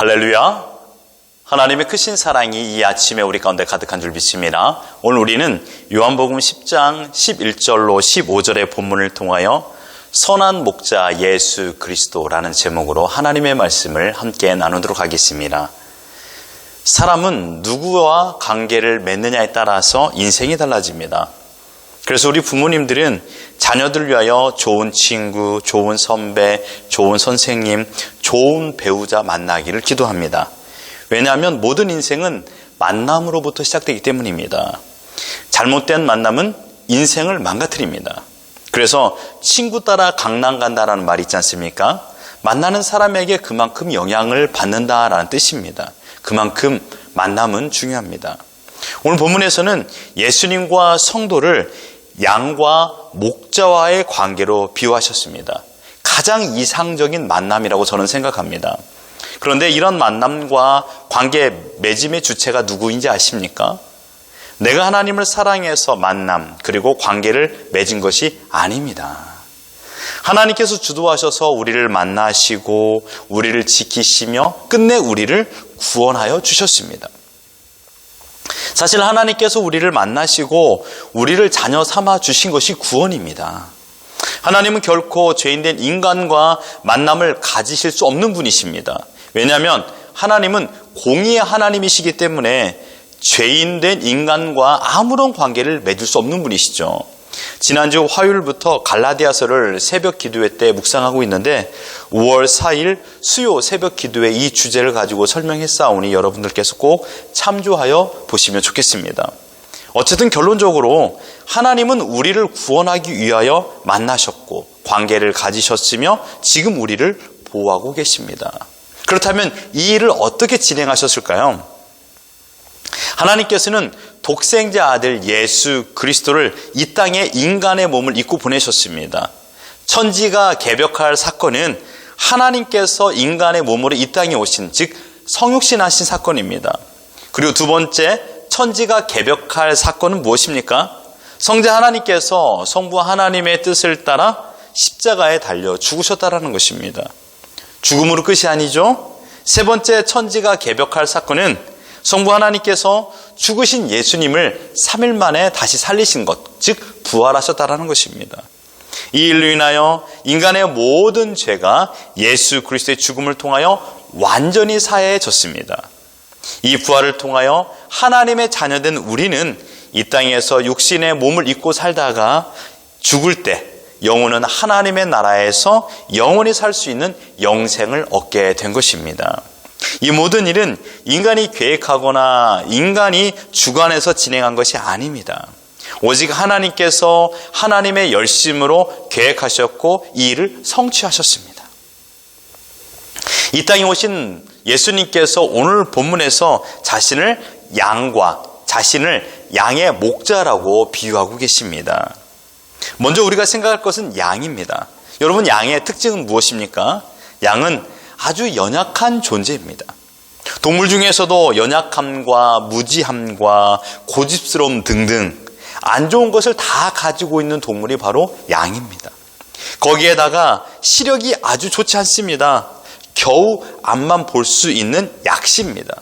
할렐루야. 하나님의 크신 사랑이 이 아침에 우리 가운데 가득한 줄 믿습니다. 오늘 우리는 요한복음 10장 11절로 15절의 본문을 통하여 선한 목자 예수 그리스도라는 제목으로 하나님의 말씀을 함께 나누도록 하겠습니다. 사람은 누구와 관계를 맺느냐에 따라서 인생이 달라집니다. 그래서 우리 부모님들은 자녀들 위하여 좋은 친구, 좋은 선배, 좋은 선생님, 좋은 배우자 만나기를 기도합니다. 왜냐하면 모든 인생은 만남으로부터 시작되기 때문입니다. 잘못된 만남은 인생을 망가뜨립니다. 그래서 친구 따라 강남 간다라는 말이 있지 않습니까? 만나는 사람에게 그만큼 영향을 받는다라는 뜻입니다. 그만큼 만남은 중요합니다. 오늘 본문에서는 예수님과 성도를 양과 목자와의 관계로 비유하셨습니다. 가장 이상적인 만남이라고 저는 생각합니다. 그런데 이런 만남과 관계 맺음의 주체가 누구인지 아십니까? 내가 하나님을 사랑해서 만남 그리고 관계를 맺은 것이 아닙니다. 하나님께서 주도하셔서 우리를 만나시고 우리를 지키시며 끝내 우리를 구원하여 주셨습니다. 사실 하나님께서 우리를 만나시고 우리를 자녀 삼아 주신 것이 구원입니다. 하나님은 결코 죄인된 인간과 만남을 가지실 수 없는 분이십니다. 왜냐하면 하나님은 공의의 하나님이시기 때문에 죄인된 인간과 아무런 관계를 맺을 수 없는 분이시죠. 지난주 화요일부터 갈라디아서를 새벽 기도회 때 묵상하고 있는데 5월 4일 수요 새벽 기도회 이 주제를 가지고 설명했사오니 여러분들께서 꼭 참조하여 보시면 좋겠습니다. 어쨌든 결론적으로 하나님은 우리를 구원하기 위하여 만나셨고 관계를 가지셨으며 지금 우리를 보호하고 계십니다. 그렇다면 이 일을 어떻게 진행하셨을까요? 하나님께서는 독생자 아들 예수 그리스도를 이 땅에 인간의 몸을 입고 보내셨습니다. 천지가 개벽할 사건은 하나님께서 인간의 몸으로 이 땅에 오신 즉 성육신하신 사건입니다. 그리고 두 번째 천지가 개벽할 사건은 무엇입니까? 성자 하나님께서 성부 하나님의 뜻을 따라 십자가에 달려 죽으셨다라는 것입니다. 죽음으로 끝이 아니죠. 세 번째 천지가 개벽할 사건은 성부 하나님께서 죽으신 예수님을 3일 만에 다시 살리신 것, 즉 부활하셨다라는 것입니다. 이 일로 인하여 인간의 모든 죄가 예수 그리스도의 죽음을 통하여 완전히 사해졌습니다. 이 부활을 통하여 하나님의 자녀된 우리는 이 땅에서 육신의 몸을 입고 살다가 죽을 때 영혼은 하나님의 나라에서 영원히 살 수 있는 영생을 얻게 된 것입니다. 이 모든 일은 인간이 계획하거나 인간이 주관해서 진행한 것이 아닙니다. 오직 하나님께서 하나님의 열심으로 계획하셨고 이 일을 성취하셨습니다. 이 땅에 오신 예수님께서 오늘 본문에서 자신을 양과 자신을 양의 목자라고 비유하고 계십니다. 먼저 우리가 생각할 것은 양입니다. 여러분 양의 특징은 무엇입니까? 양은 아주 연약한 존재입니다. 동물 중에서도 연약함과 무지함과 고집스러움 등등 안 좋은 것을 다 가지고 있는 동물이 바로 양입니다. 거기에다가 시력이 아주 좋지 않습니다. 겨우 앞만 볼 수 있는 약시입니다.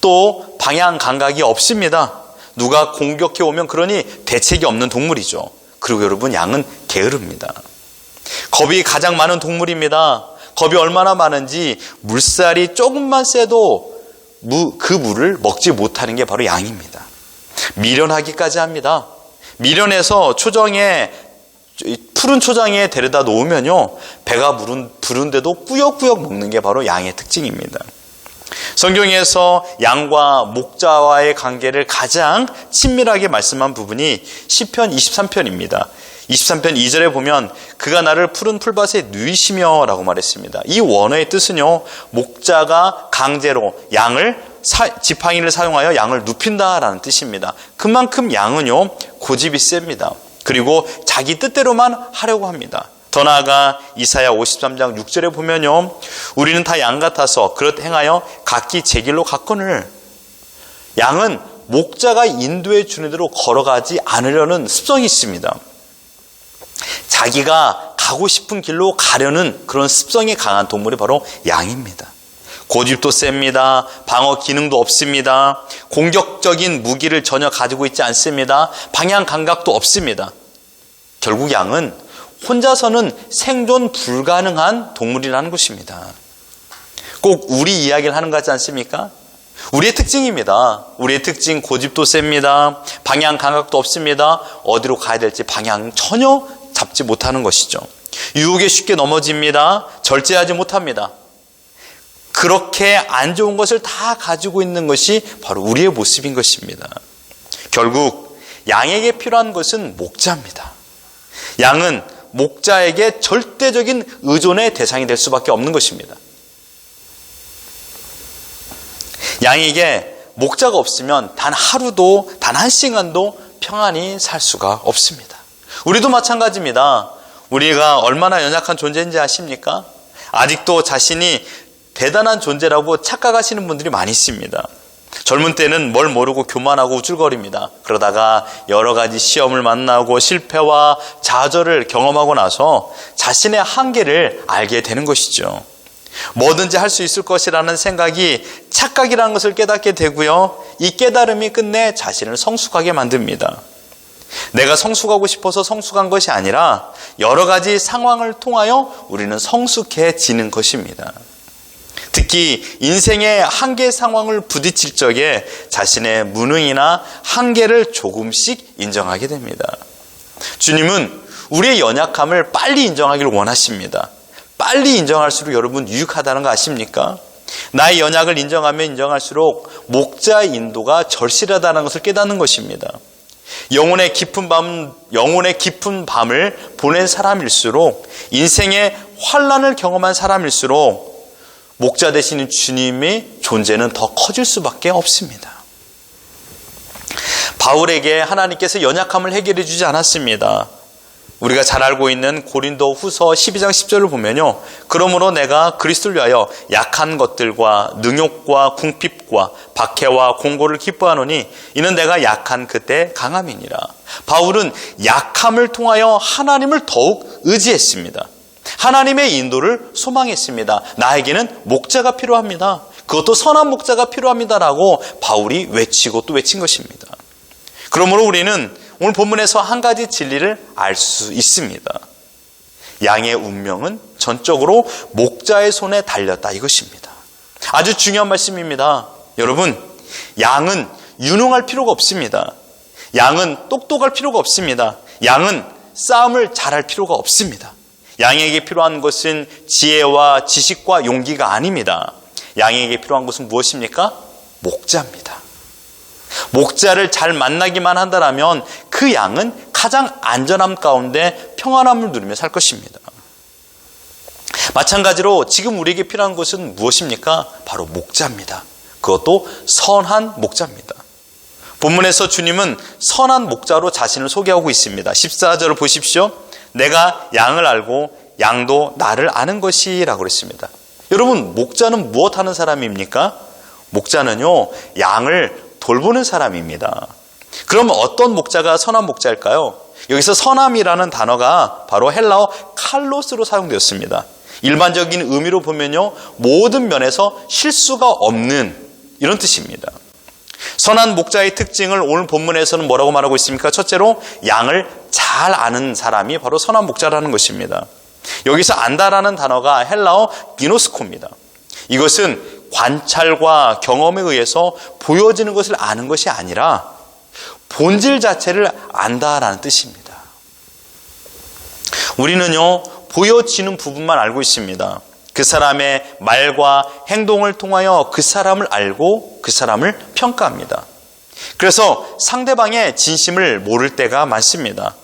또 방향 감각이 없습니다. 누가 공격해 오면 그러니 대책이 없는 동물이죠. 그리고 여러분 양은 게으릅니다. 겁이 가장 많은 동물입니다. 겁이 얼마나 많은지 물살이 조금만 세도 그 물을 먹지 못하는 게 바로 양입니다. 미련하기까지 합니다. 미련해서 초정에 푸른 초장에 데려다 놓으면요 배가 부른, 부른데도 꾸역꾸역 먹는 게 바로 양의 특징입니다. 성경에서 양과 목자와의 관계를 가장 친밀하게 말씀한 부분이 시편 23편입니다. 23편 2절에 보면 그가 나를 푸른 풀밭에 누이시며 라고 말했습니다. 이 원어의 뜻은요. 목자가 강제로 양을 사, 지팡이를 사용하여 양을 눕힌다 라는 뜻입니다. 그만큼 양은요. 고집이 셉니다. 그리고 자기 뜻대로만 하려고 합니다. 더 나아가 이사야 53장 6절에 보면요. 우리는 다 양 같아서 그렇 행하여 각기 제 길로 갔거늘 양은 목자가 인도해 주는 대로 걸어가지 않으려는 습성이 있습니다. 자기가 가고 싶은 길로 가려는 그런 습성이 강한 동물이 바로 양입니다. 고집도 셉니다. 방어 기능도 없습니다. 공격적인 무기를 전혀 가지고 있지 않습니다. 방향 감각도 없습니다. 결국 양은 혼자서는 생존 불가능한 동물이라는 것입니다. 꼭 우리 이야기를 하는 것 같지 않습니까? 우리의 특징입니다. 우리의 특징 고집도 셉니다. 방향 감각도 없습니다. 어디로 가야 될지 방향 전혀 잡지 못하는 것이죠. 유혹에 쉽게 넘어집니다. 절제하지 못합니다. 그렇게 안 좋은 것을 다 가지고 있는 것이 바로 우리의 모습인 것입니다. 결국 양에게 필요한 것은 목자입니다. 양은 목자에게 절대적인 의존의 대상이 될 수밖에 없는 것입니다. 양에게 목자가 없으면 단 하루도, 단 한 시간도 평안히 살 수가 없습니다. 우리도 마찬가지입니다. 우리가 얼마나 연약한 존재인지 아십니까? 아직도 자신이 대단한 존재라고 착각하시는 분들이 많이 있습니다. 젊은 때는 뭘 모르고 교만하고 우쭐거립니다. 그러다가 여러 가지 시험을 만나고 실패와 좌절을 경험하고 나서 자신의 한계를 알게 되는 것이죠. 뭐든지 할 수 있을 것이라는 생각이 착각이라는 것을 깨닫게 되고요. 이 깨달음이 끝내 자신을 성숙하게 만듭니다. 내가 성숙하고 싶어서 성숙한 것이 아니라 여러 가지 상황을 통하여 우리는 성숙해지는 것입니다. 특히 인생의 한계 상황을 부딪힐 적에 자신의 무능이나 한계를 조금씩 인정하게 됩니다. 주님은 우리의 연약함을 빨리 인정하기를 원하십니다. 빨리 인정할수록 여러분 유익하다는 거 아십니까? 나의 연약을 인정하면 인정할수록 목자의 인도가 절실하다는 것을 깨닫는 것입니다. 영혼의 깊은 밤, 영혼의 깊은 밤을 보낸 사람일수록 인생의 환란을 경험한 사람일수록 목자 되시는 주님의 존재는 더 커질 수밖에 없습니다. 바울에게 하나님께서 연약함을 해결해 주지 않았습니다. 우리가 잘 알고 있는 고린도 후서 12장 10절을 보면요. 그러므로 내가 그리스도를 위하여 약한 것들과 능욕과 궁핍과 박해와 공고를 기뻐하노니 이는 내가 약한 그때 강함이니라. 바울은 약함을 통하여 하나님을 더욱 의지했습니다. 하나님의 인도를 소망했습니다. 나에게는 목자가 필요합니다. 그것도 선한 목자가 필요합니다라고 바울이 외치고 또 외친 것입니다. 그러므로 우리는 오늘 본문에서 한 가지 진리를 알 수 있습니다. 양의 운명은 전적으로 목자의 손에 달렸다 이것입니다. 아주 중요한 말씀입니다. 여러분, 양은 유능할 필요가 없습니다. 양은 똑똑할 필요가 없습니다. 양은 싸움을 잘할 필요가 없습니다. 양에게 필요한 것은 지혜와 지식과 용기가 아닙니다. 양에게 필요한 것은 무엇입니까? 목자입니다. 목자를 잘 만나기만 한다면 그 양은 가장 안전함 가운데 평안함을 누리며 살 것입니다. 마찬가지로 지금 우리에게 필요한 것은 무엇입니까? 바로 목자입니다. 그것도 선한 목자입니다. 본문에서 주님은 선한 목자로 자신을 소개하고 있습니다. 14절을 보십시오. 내가 양을 알고 양도 나를 아는 것이라고 그랬습니다. 여러분, 목자는 무엇 하는 사람입니까? 목자는요, 양을 돌보는 사람입니다. 그럼 어떤 목자가 선한 목자일까요? 여기서 선함이라는 단어가 바로 헬라어 칼로스로 사용되었습니다. 일반적인 의미로 보면요, 모든 면에서 실수가 없는 이런 뜻입니다. 선한 목자의 특징을 오늘 본문에서는 뭐라고 말하고 있습니까? 첫째로 양을 잘 아는 사람이 바로 선한 목자라는 것입니다. 여기서 안다라는 단어가 헬라어 기노스코입니다. 이것은 관찰과 경험에 의해서 보여지는 것을 아는 것이 아니라 본질 자체를 안다라는 뜻입니다. 우리는요, 보여지는 부분만 알고 있습니다. 그 사람의 말과 행동을 통하여 그 사람을 알고 그 사람을 평가합니다. 그래서 상대방의 진심을 모를 때가 많습니다.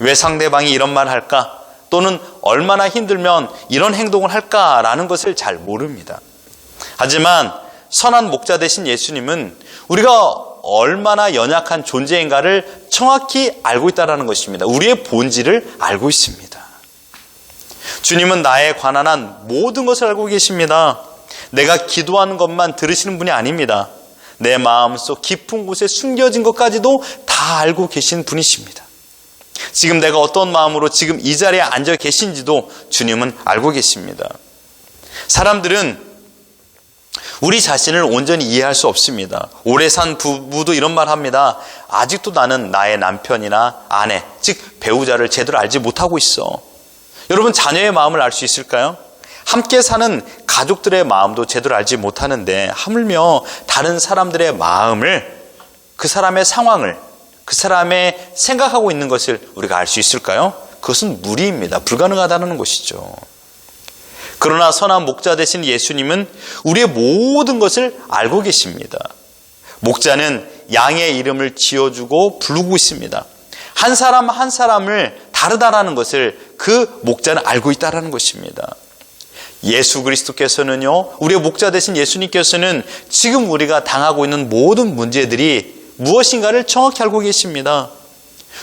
왜 상대방이 이런 말을 할까? 또는 얼마나 힘들면 이런 행동을 할까라는 것을 잘 모릅니다. 하지만 선한 목자 되신 예수님은 우리가 얼마나 연약한 존재인가를 정확히 알고 있다는 것입니다. 우리의 본질을 알고 있습니다. 주님은 나에 관한 한 모든 것을 알고 계십니다. 내가 기도하는 것만 들으시는 분이 아닙니다. 내 마음속 깊은 곳에 숨겨진 것까지도 다 알고 계신 분이십니다. 지금 내가 어떤 마음으로 지금 이 자리에 앉아 계신지도 주님은 알고 계십니다. 사람들은 우리 자신을 온전히 이해할 수 없습니다. 오래 산 부부도 이런 말 합니다. 아직도 나는 나의 남편이나 아내, 즉 배우자를 제대로 알지 못하고 있어. 여러분 자녀의 마음을 알 수 있을까요? 함께 사는 가족들의 마음도 제대로 알지 못하는데 하물며 다른 사람들의 마음을 그 사람의 상황을 그 사람의 생각하고 있는 것을 우리가 알 수 있을까요? 그것은 무리입니다. 불가능하다는 것이죠. 그러나 선한 목자 되신 예수님은 우리의 모든 것을 알고 계십니다. 목자는 양의 이름을 지어주고 부르고 있습니다. 한 사람 한 사람을 다르다라는 것을 그 목자는 알고 있다라는 것입니다. 예수 그리스도께서는요, 우리의 목자 되신 예수님께서는 지금 우리가 당하고 있는 모든 문제들이 무엇인가를 정확히 알고 계십니다.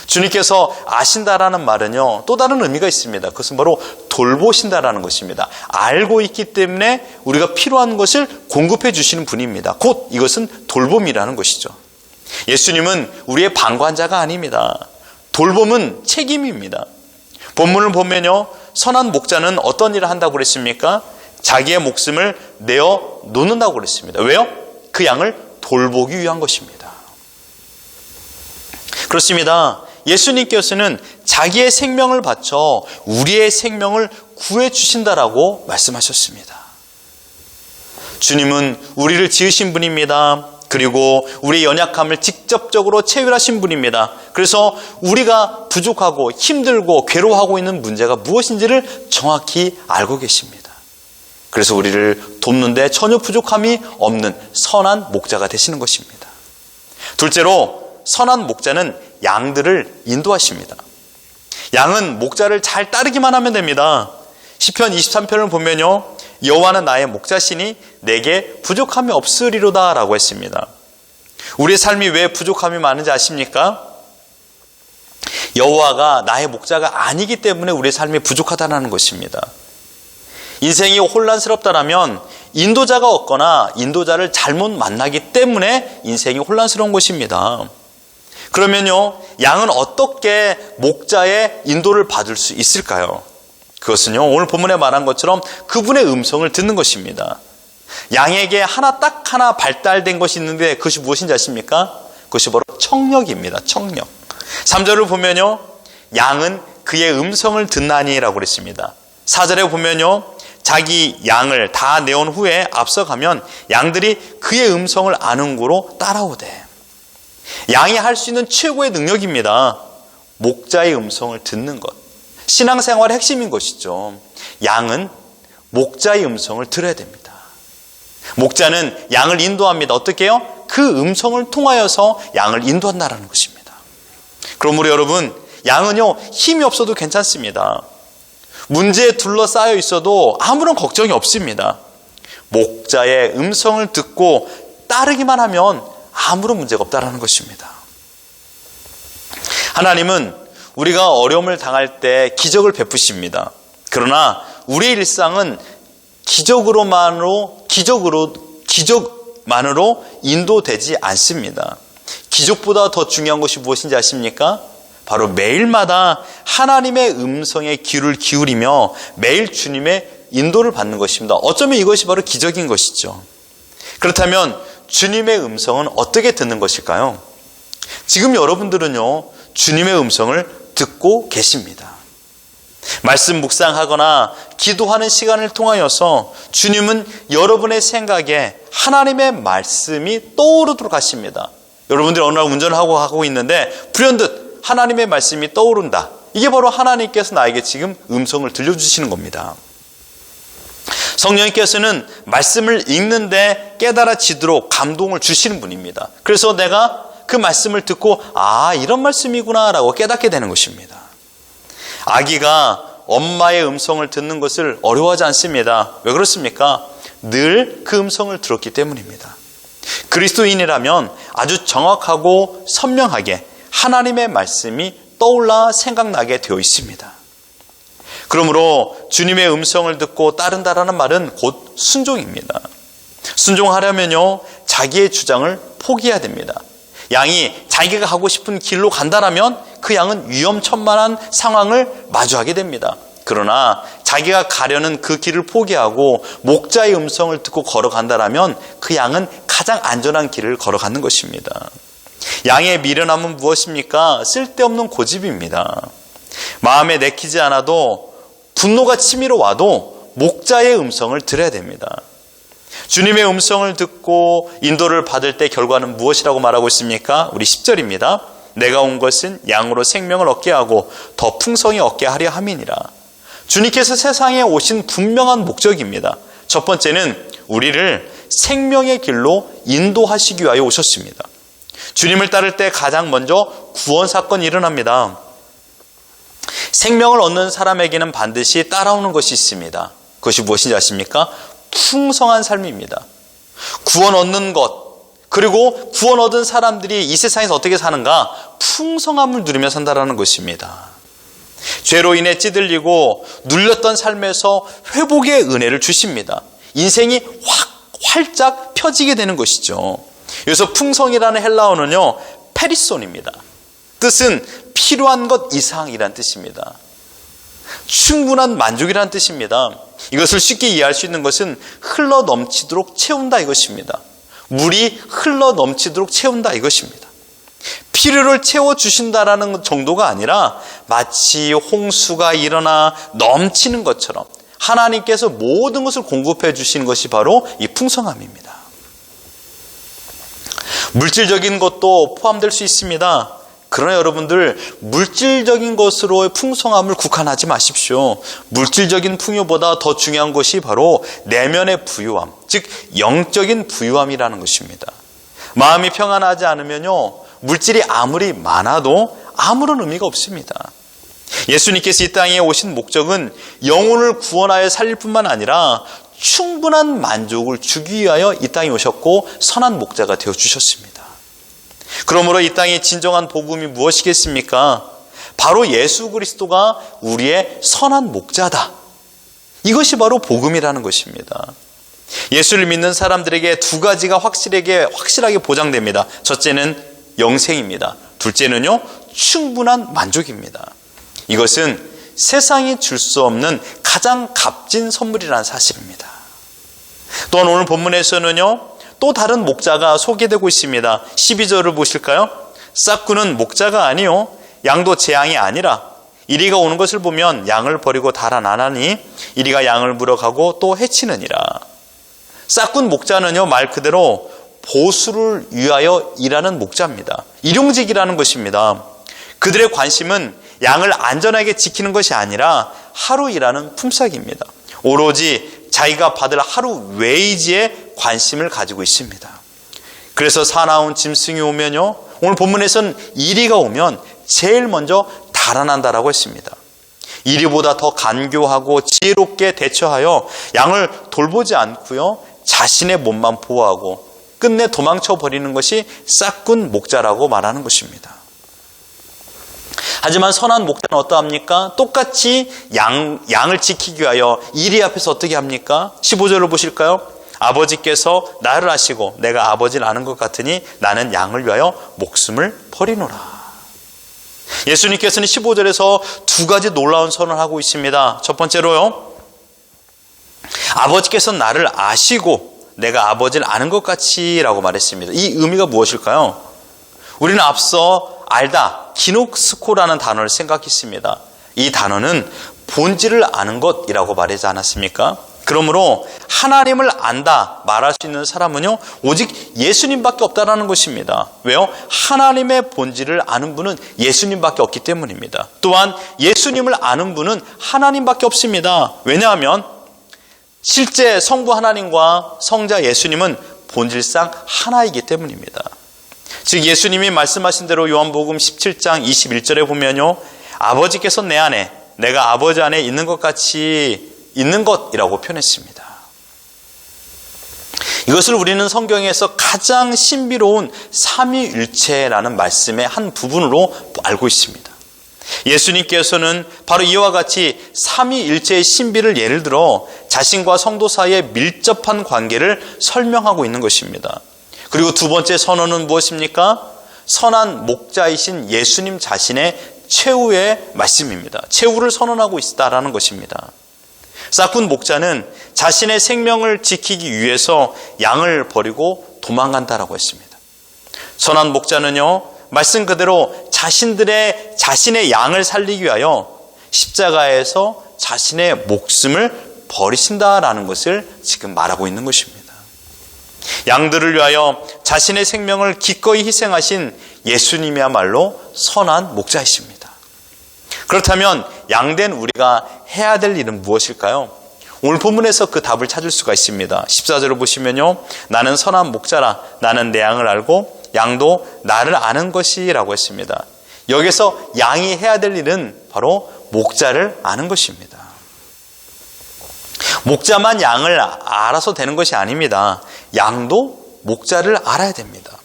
주님께서 아신다라는 말은요, 또 다른 의미가 있습니다. 그것은 바로 돌보신다라는 것입니다. 알고 있기 때문에 우리가 필요한 것을 공급해 주시는 분입니다. 곧 이것은 돌봄이라는 것이죠. 예수님은 우리의 방관자가 아닙니다. 돌봄은 책임입니다. 본문을 보면요, 선한 목자는 어떤 일을 한다고 그랬습니까? 자기의 목숨을 내어 놓는다고 그랬습니다. 왜요? 그 양을 돌보기 위한 것입니다. 그렇습니다. 예수님께서는 자기의 생명을 바쳐 우리의 생명을 구해 주신다라고 말씀하셨습니다. 주님은 우리를 지으신 분입니다. 그리고 우리의 연약함을 직접적으로 체휼하신 분입니다. 그래서 우리가 부족하고 힘들고 괴로워하고 있는 문제가 무엇인지를 정확히 알고 계십니다. 그래서 우리를 돕는데 전혀 부족함이 없는 선한 목자가 되시는 것입니다. 둘째로 선한 목자는 양들을 인도하십니다. 양은 목자를 잘 따르기만 하면 됩니다. 시편 23편을 보면요. 여호와는 나의 목자시니 내게 부족함이 없으리로다라고 했습니다. 우리의 삶이 왜 부족함이 많은지 아십니까? 여호와가 나의 목자가 아니기 때문에 우리의 삶이 부족하다는 것입니다. 인생이 혼란스럽다라면 인도자가 없거나 인도자를 잘못 만나기 때문에 인생이 혼란스러운 것입니다. 그러면요, 양은 어떻게 목자의 인도를 받을 수 있을까요? 그것은요, 오늘 본문에 말한 것처럼 그분의 음성을 듣는 것입니다. 양에게 하나 딱 하나 발달된 것이 있는데 그것이 무엇인지 아십니까? 그것이 바로 청력입니다. 청력. 3절을 보면요, 양은 그의 음성을 듣나니라고 그랬습니다. 4절에 보면요, 자기 양을 다 내온 후에 앞서가면 양들이 그의 음성을 아는 고로 따라오대. 양이 할 수 있는 최고의 능력입니다. 목자의 음성을 듣는 것. 신앙생활의 핵심인 것이죠. 양은 목자의 음성을 들어야 됩니다. 목자는 양을 인도합니다. 어떻게 해요? 그 음성을 통하여서 양을 인도한다는 것입니다. 그러므로 여러분, 양은요, 힘이 없어도 괜찮습니다. 문제에 둘러싸여 있어도 아무런 걱정이 없습니다. 목자의 음성을 듣고 따르기만 하면 아무런 문제가 없다라는 것입니다. 하나님은 우리가 어려움을 당할 때 기적을 베푸십니다. 그러나 우리의 일상은 기적으로만으로 기적으로 기적만으로 인도되지 않습니다. 기적보다 더 중요한 것이 무엇인지 아십니까? 바로 매일마다 하나님의 음성에 귀를 기울이며 매일 주님의 인도를 받는 것입니다. 어쩌면 이것이 바로 기적인 것이죠. 그렇다면 주님의 음성은 어떻게 듣는 것일까요? 지금 여러분들은요, 주님의 음성을 듣고 계십니다. 말씀 묵상하거나 기도하는 시간을 통하여서 주님은 여러분의 생각에 하나님의 말씀이 떠오르도록 하십니다. 여러분들이 어느 날 운전을 하고 하고 있는데 불현듯 하나님의 말씀이 떠오른다. 이게 바로 하나님께서 나에게 지금 음성을 들려주시는 겁니다. 성령님께서는 말씀을 읽는데 깨달아지도록 감동을 주시는 분입니다. 그래서 내가 그 말씀을 듣고 아 이런 말씀이구나라고 깨닫게 되는 것입니다. 아기가 엄마의 음성을 듣는 것을 어려워하지 않습니다. 왜 그렇습니까? 늘 그 음성을 들었기 때문입니다. 그리스도인이라면 아주 정확하고 선명하게 하나님의 말씀이 떠올라 생각나게 되어 있습니다. 그러므로 주님의 음성을 듣고 따른다라는 말은 곧 순종입니다. 순종하려면요, 자기의 주장을 포기해야 됩니다. 양이 자기가 가고 싶은 길로 간다라면 그 양은 위험천만한 상황을 마주하게 됩니다. 그러나 자기가 가려는 그 길을 포기하고 목자의 음성을 듣고 걸어간다라면 그 양은 가장 안전한 길을 걸어가는 것입니다. 양의 미련함은 무엇입니까? 쓸데없는 고집입니다. 마음에 내키지 않아도 분노가 치밀어 와도 목자의 음성을 들어야 됩니다. 주님의 음성을 듣고 인도를 받을 때 결과는 무엇이라고 말하고 있습니까? 우리 10절입니다. 내가 온 것은 양으로 생명을 얻게 하고 더 풍성히 얻게 하려 함이니라. 주님께서 세상에 오신 분명한 목적입니다. 첫 번째는 우리를 생명의 길로 인도하시기 위하여 오셨습니다. 주님을 따를 때 가장 먼저 구원 사건이 일어납니다. 생명을 얻는 사람에게는 반드시 따라오는 것이 있습니다. 그것이 무엇인지 아십니까? 풍성한 삶입니다. 구원 얻는 것, 그리고 구원 얻은 사람들이 이 세상에서 어떻게 사는가? 풍성함을 누리며 산다라는 것입니다. 죄로 인해 찌들리고 눌렸던 삶에서 회복의 은혜를 주십니다. 인생이 확 활짝 펴지게 되는 것이죠. 여기서 풍성이라는 헬라어는요, 페리손입니다. 뜻은 필요한 것 이상이란 뜻입니다. 충분한 만족이란 뜻입니다. 이것을 쉽게 이해할 수 있는 것은 흘러 넘치도록 채운다 이것입니다. 물이 흘러 넘치도록 채운다 이것입니다. 필요를 채워주신다라는 정도가 아니라 마치 홍수가 일어나 넘치는 것처럼 하나님께서 모든 것을 공급해 주시는 것이 바로 이 풍성함입니다. 물질적인 것도 포함될 수 있습니다. 그러나 여러분들 물질적인 것으로의 풍성함을 국한하지 마십시오. 물질적인 풍요보다 더 중요한 것이 바로 내면의 부유함, 즉 영적인 부유함이라는 것입니다. 마음이 평안하지 않으면요 물질이 아무리 많아도 아무런 의미가 없습니다. 예수님께서 이 땅에 오신 목적은 영혼을 구원하여 살릴 뿐만 아니라 충분한 만족을 주기 위하여 이 땅에 오셨고 선한 목자가 되어 주셨습니다. 그러므로 이 땅의 진정한 복음이 무엇이겠습니까? 바로 예수 그리스도가 우리의 선한 목자다. 이것이 바로 복음이라는 것입니다. 예수를 믿는 사람들에게 두 가지가 확실하게 확실하게 보장됩니다. 첫째는 영생입니다. 둘째는요, 충분한 만족입니다. 이것은 세상이 줄 수 없는 가장 값진 선물이라는 사실입니다. 또한 오늘 본문에서는요, 또 다른 목자가 소개되고 있습니다. 12절을 보실까요? 싹구는 목자가 아니요 양도 재앙이 아니라 이리가 오는 것을 보면 양을 버리고 달아나나니 이리가 양을 물어가고 또 해치느니라. 싹군 목자는요 말 그대로 보수를 위하여 일하는 목자입니다. 일용직이라는 것입니다. 그들의 관심은 양을 안전하게 지키는 것이 아니라 하루 일하는 품삯입니다. 오로지 자기가 받을 하루 웨이지에 관심을 가지고 있습니다. 그래서 사나운 짐승이 오면요. 오늘 본문에서는 이리가 오면 제일 먼저 달아난다라고 했습니다. 이리보다 더 간교하고 지혜롭게 대처하여 양을 돌보지 않고요. 자신의 몸만 보호하고 끝내 도망쳐 버리는 것이 싹군 목자라고 말하는 것입니다. 하지만 선한 목자는 어떠합니까? 똑같이 양, 양을 지키기 위하여 이리 앞에서 어떻게 합니까? 15절을 보실까요? 아버지께서 나를 아시고 내가 아버지를 아는 것 같으니 나는 양을 위하여 목숨을 버리노라. 예수님께서는 15절에서 두 가지 놀라운 선언을 하고 있습니다. 첫 번째로요. 아버지께서 나를 아시고 내가 아버지를 아는 것 같이라고 말했습니다. 이 의미가 무엇일까요? 우리는 앞서 알다, 기녹스코라는 단어를 생각했습니다. 이 단어는 본질을 아는 것이라고 말하지 않았습니까? 그러므로 하나님을 안다 말할 수 있는 사람은요 오직 예수님밖에 없다라는 것입니다. 왜요? 하나님의 본질을 아는 분은 예수님밖에 없기 때문입니다. 또한 예수님을 아는 분은 하나님밖에 없습니다. 왜냐하면 실제 성부 하나님과 성자 예수님은 본질상 하나이기 때문입니다. 즉 예수님이 말씀하신 대로 요한복음 17장 21절에 보면요 아버지께서 내 안에 내가 아버지 안에 있는 것 같이 있는 것이라고 표현했습니다. 이것을 우리는 성경에서 가장 신비로운 삼위일체라는 말씀의 한 부분으로 알고 있습니다. 예수님께서는 바로 이와 같이 삼위일체의 신비를 예를 들어 자신과 성도 사이의 밀접한 관계를 설명하고 있는 것입니다. 그리고 두 번째 선언은 무엇입니까? 선한 목자이신 예수님 자신의 최후의 말씀입니다. 최후를 선언하고 있다라는 것입니다. 싹군 목자는 자신의 생명을 지키기 위해서 양을 버리고 도망간다라고 했습니다. 선한 목자는요, 말씀 그대로 자신들의 자신의 양을 살리기 위하여 십자가에서 자신의 목숨을 버리신다라는 것을 지금 말하고 있는 것입니다. 양들을 위하여 자신의 생명을 기꺼이 희생하신 예수님이야말로 선한 목자이십니다. 그렇다면 양된 우리가 해야 될 일은 무엇일까요? 오늘 본문에서 그 답을 찾을 수가 있습니다. 14절을 보시면요. 나는 선한 목자라. 나는 내 양을 알고 양도 나를 아는 것이라고 했습니다. 여기서 양이 해야 될 일은 바로 목자를 아는 것입니다. 목자만 양을 알아서 되는 것이 아닙니다. 양도 목자를 알아야 됩니다.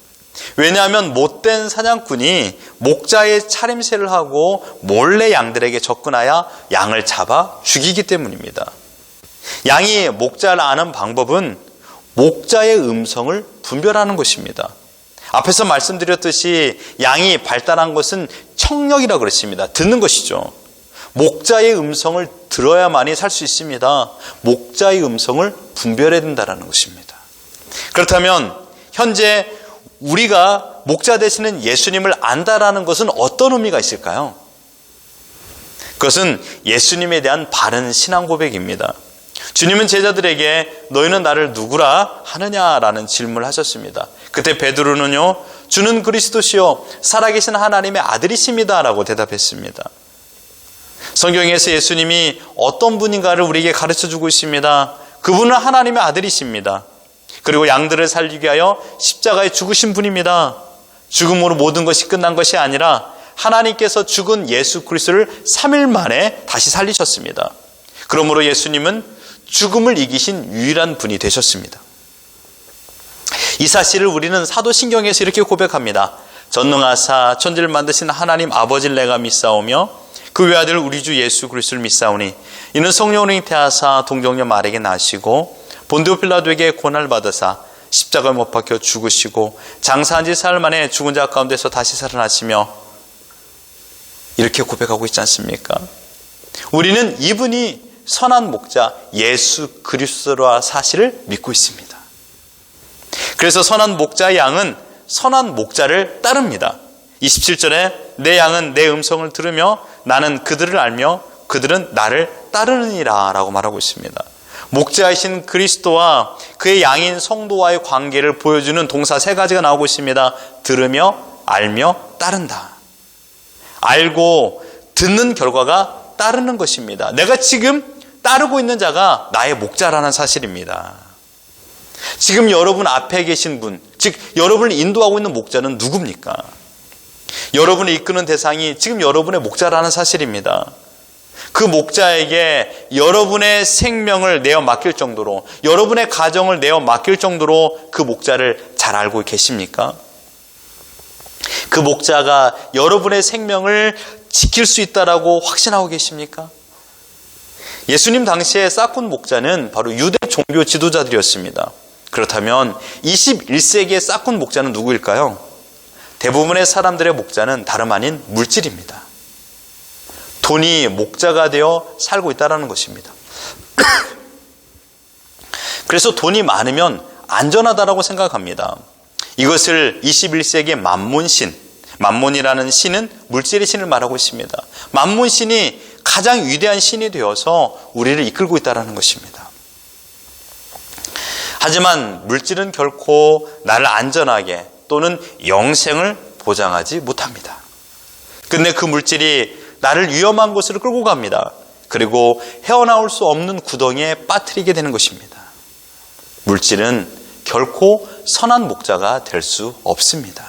왜냐하면 못된 사냥꾼이 목자의 차림새를 하고 몰래 양들에게 접근하여 양을 잡아 죽이기 때문입니다. 양이 목자를 아는 방법은 목자의 음성을 분별하는 것입니다. 앞에서 말씀드렸듯이 양이 발달한 것은 청력이라고 그랬습니다. 듣는 것이죠. 목자의 음성을 들어야만이 살 수 있습니다. 목자의 음성을 분별해야 된다는 것입니다. 그렇다면 현재 우리가 목자 되시는 예수님을 안다라는 것은 어떤 의미가 있을까요? 그것은 예수님에 대한 바른 신앙 고백입니다. 주님은 제자들에게 너희는 나를 누구라 하느냐라는 질문을 하셨습니다. 그때 베드로는요, 주는 그리스도시요 살아계신 하나님의 아들이십니다라고 대답했습니다. 성경에서 예수님이 어떤 분인가를 우리에게 가르쳐 주고 있습니다. 그분은 하나님의 아들이십니다. 그리고 양들을 살리기 위하여 십자가에 죽으신 분입니다. 죽음으로 모든 것이 끝난 것이 아니라 하나님께서 죽은 예수 그리스도를 3일 만에 다시 살리셨습니다. 그러므로 예수님은 죽음을 이기신 유일한 분이 되셨습니다. 이 사실을 우리는 사도신경에서 이렇게 고백합니다. 전능하사 천지를 만드신 하나님 아버지를 내가 믿사오며 그 외아들 우리 주 예수 그리스도를 믿사오니 이는 성령을 잉태하사 동정녀 말에게 나시고 본디오 필라도에게 고난을 받으사 십자가에 못 박혀 죽으시고 장사한 지 사흘 만에 죽은 자 가운데서 다시 살아나시며 이렇게 고백하고 있지 않습니까? 우리는 이분이 선한 목자 예수 그리스도라 사실을 믿고 있습니다. 그래서 선한 목자의 양은 선한 목자를 따릅니다. 27절에 내 양은 내 음성을 들으며 나는 그들을 알며 그들은 나를 따르느니라 라고 말하고 있습니다. 목자이신 그리스도와 그의 양인 성도와의 관계를 보여주는 동사 세 가지가 나오고 있습니다. 들으며, 알며, 따른다. 알고 듣는 결과가 따르는 것입니다. 내가 지금 따르고 있는 자가 나의 목자라는 사실입니다. 지금 여러분 앞에 계신 분, 즉 여러분을 인도하고 있는 목자는 누굽니까? 여러분을 이끄는 대상이 지금 여러분의 목자라는 사실입니다. 그 목자에게 여러분의 생명을 내어 맡길 정도로, 여러분의 가정을 내어 맡길 정도로 그 목자를 잘 알고 계십니까? 그 목자가 여러분의 생명을 지킬 수 있다라고 확신하고 계십니까? 예수님 당시에 싹군 목자는 바로 유대 종교 지도자들이었습니다. 그렇다면 21세기의 싹군 목자는 누구일까요? 대부분의 사람들의 목자는 다름 아닌 물질입니다. 돈이 목자가 되어 살고 있다는 것입니다. 그래서 돈이 많으면 안전하다라고 생각합니다. 이것을 21세기의 만몬신, 만몬이라는 신은 물질의 신을 말하고 있습니다. 만몬신이 가장 위대한 신이 되어서 우리를 이끌고 있다는 것입니다. 하지만 물질은 결코 나를 안전하게 또는 영생을 보장하지 못합니다. 근데 그 물질이 나를 위험한 곳으로 끌고 갑니다. 그리고 헤어나올 수 없는 구덩이에 빠뜨리게 되는 것입니다. 물질은 결코 선한 목자가 될 수 없습니다.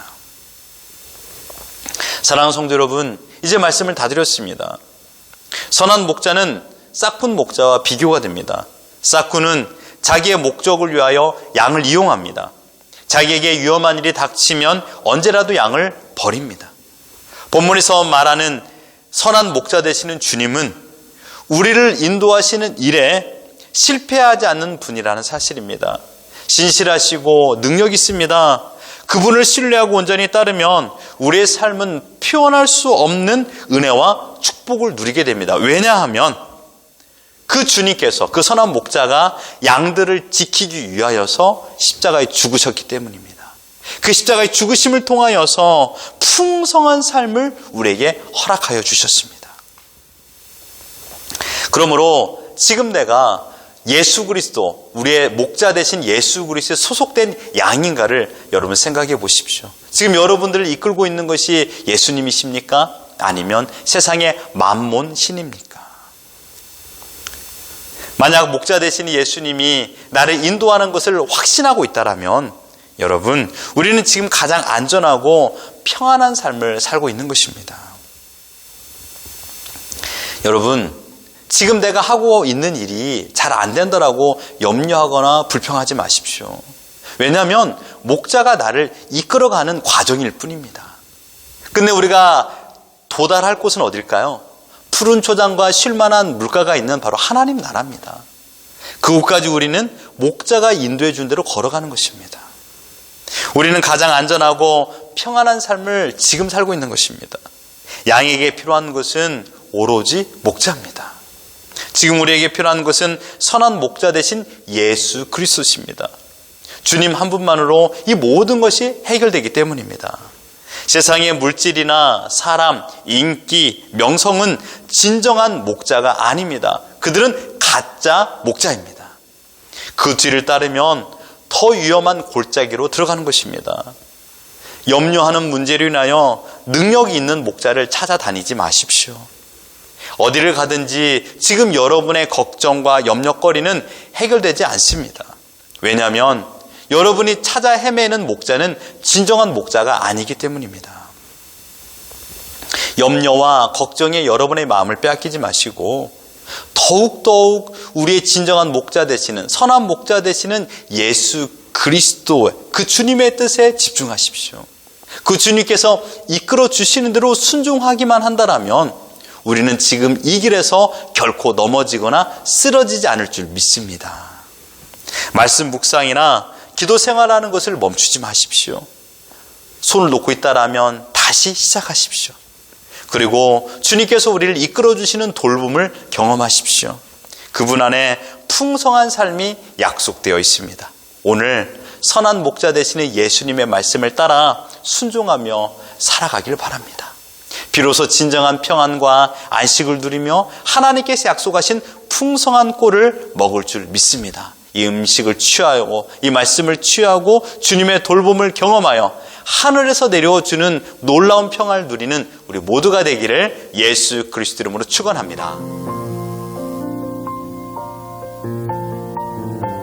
사랑하는 성도 여러분, 이제 말씀을 다 드렸습니다. 선한 목자는 싹군 목자와 비교가 됩니다. 싹군은 자기의 목적을 위하여 양을 이용합니다. 자기에게 위험한 일이 닥치면 언제라도 양을 버립니다. 본문에서 말하는 선한 목자 되시는 주님은 우리를 인도하시는 일에 실패하지 않는 분이라는 사실입니다. 신실하시고 능력 있습니다. 그분을 신뢰하고 온전히 따르면 우리의 삶은 표현할 수 없는 은혜와 축복을 누리게 됩니다. 왜냐하면 그 주님께서 그 선한 목자가 양들을 지키기 위하여서 십자가에 죽으셨기 때문입니다. 그 십자가의 죽으심을 통하여서 풍성한 삶을 우리에게 허락하여 주셨습니다. 그러므로 지금 내가 예수 그리스도, 우리의 목자 대신 예수 그리스도에 소속된 양인가를 여러분 생각해 보십시오. 지금 여러분들을 이끌고 있는 것이 예수님이십니까? 아니면 세상의 만몬 신입니까? 만약 목자 대신 예수님이 나를 인도하는 것을 확신하고 있다라면 여러분, 우리는 지금 가장 안전하고 평안한 삶을 살고 있는 것입니다. 여러분, 지금 내가 하고 있는 일이 잘 안 된다라고 염려하거나 불평하지 마십시오. 왜냐하면 목자가 나를 이끌어가는 과정일 뿐입니다. 근데 우리가 도달할 곳은 어딜까요? 푸른 초장과 쉴만한 물가가 있는 바로 하나님 나라입니다. 그곳까지 우리는 목자가 인도해 준 대로 걸어가는 것입니다. 우리는 가장 안전하고 평안한 삶을 지금 살고 있는 것입니다. 양에게 필요한 것은 오로지 목자입니다. 지금 우리에게 필요한 것은 선한 목자 대신 예수 그리스도십니다. 주님 한 분만으로 이 모든 것이 해결되기 때문입니다. 세상의 물질이나 사람, 인기, 명성은 진정한 목자가 아닙니다. 그들은 가짜 목자입니다. 그 뒤를 따르면 더 위험한 골짜기로 들어가는 것입니다. 염려하는 문제로 인하여 능력이 있는 목자를 찾아다니지 마십시오. 어디를 가든지 지금 여러분의 걱정과 염려거리는 해결되지 않습니다. 왜냐하면 여러분이 찾아 헤매는 목자는 진정한 목자가 아니기 때문입니다. 염려와 걱정에 여러분의 마음을 빼앗기지 마시고 더욱더욱 우리의 진정한 목자 되시는 선한 목자 되시는 예수 그리스도 그 주님의 뜻에 집중하십시오. 그 주님께서 이끌어 주시는 대로 순종하기만 한다라면 우리는 지금 이 길에서 결코 넘어지거나 쓰러지지 않을 줄 믿습니다. 말씀 묵상이나 기도 생활하는 것을 멈추지 마십시오. 손을 놓고 있다라면 다시 시작하십시오. 그리고 주님께서 우리를 이끌어 주시는 돌봄을 경험하십시오. 그분 안에 풍성한 삶이 약속되어 있습니다. 오늘 선한 목자 되시는 예수님의 말씀을 따라 순종하며 살아가길 바랍니다. 비로소 진정한 평안과 안식을 누리며 하나님께서 약속하신 풍성한 꼴을 먹을 줄 믿습니다. 이 음식을 취하고 이 말씀을 취하고 주님의 돌봄을 경험하여 하늘에서 내려주는 놀라운 평화를 누리는 우리 모두가 되기를 예수 그리스도 이름으로 축원합니다.